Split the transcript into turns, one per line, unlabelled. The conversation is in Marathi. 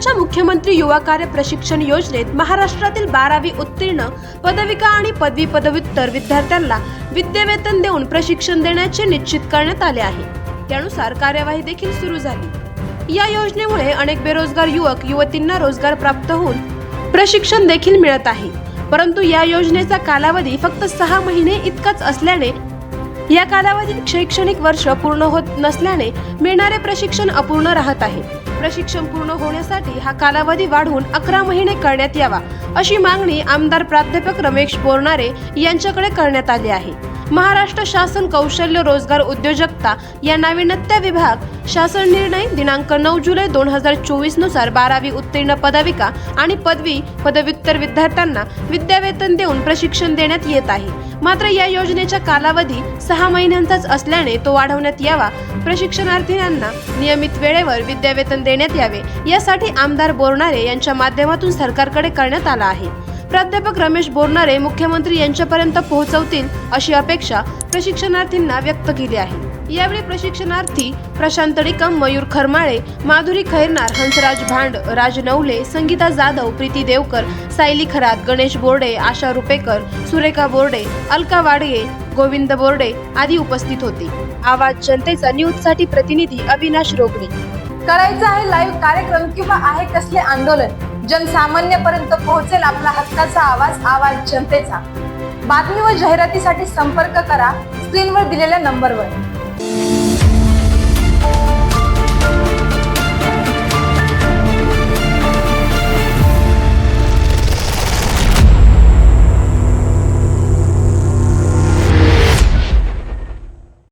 राज्याच्या मुख्यमंत्री युवा कार्य प्रशिक्षण योजनेत महाराष्ट्रातील बारावी उत्तीर्ण पदविका आणि पदवी पदव्युत्तर विद्यार्थ्यांना विद्यावेतन देऊन प्रशिक्षण देण्याचे निश्चित करण्यात आले आहे. त्यानुसार कार्यवाही देखील सुरू झाली. या योजनेमुळे अनेक बेरोजगार युवक युवतींना रोजगार प्राप्त होऊन प्रशिक्षण देखील मिळत आहे. परंतु या योजनेचा कालावधी फक्त सहा महिने इतकाच असल्याने या कालावधीत शैक्षणिक वर्ष पूर्ण होत नसल्याने मिळणारे प्रशिक्षण अपूर्ण राहत आहे. प्रशिक्षण पूर्ण होण्यासाठी हा कालावधी वाढवून अकरा महिने करण्यात यावा अशी मागणी आमदार प्राध्यापक रमेश बोरणारे यांच्याकडे करण्यात आली आहे. महाराष्ट्र शासन कौशल्य रोजगार उद्योजकता या नाविन्यता विभाग शासन निर्णय दिनांक नऊ जुलै दोन हजार चोवीसनुसार बारावी उत्तीर्ण पदविका आणि पदवी पदव्युत्तर विद्यार्थ्यांना विद्यावेतन देऊन प्रशिक्षण देण्यात येत आहे. मात्र या योजनेचा कालावधी सहा महिन्यांचाच असल्याने तो वाढवण्यात यावा. प्रशिक्षणार्थींना नियमित वेळेवर विद्यावेतन देण्यात यावे यासाठी आमदार बोरणारे यांच्या माध्यमातून सरकारकडे करण्यात आला आहे. प्राध्यापक रमेश बोरणारे मुख्यमंत्री यांच्यापर्यंत पोहोचवतील अशी अपेक्षा प्रशिक्षणार्थींना व्यक्त केली आहे. यावेळी प्रशिक्षणार्थी प्रशांत डिकम मयूर खरमाळे माधुरी खैरनार हंसराज भांड राज नवले संगीता जाधव प्रीती देवकर सायली खरात गणेश बोर्डे आशा रुपेकर सुरेखा बोर्डे अलका वाडगे गोविंद बोर्डे आदी उपस्थित होते. आवाज जनतेचा न्यूजसाठी प्रतिनिधी अविनाश रोगणे.
करायचं आहे लाईव्ह कार्यक्रम किंवा आहे कसले आंदोलन? जनसामान्यपर्यंत पोहोचेल आपला हक्काचा आवाज आवाज जनतेचा. बातमी व जाहिरातीसाठी संपर्क करा स्क्रीनवर दिलेल्या नंबरवर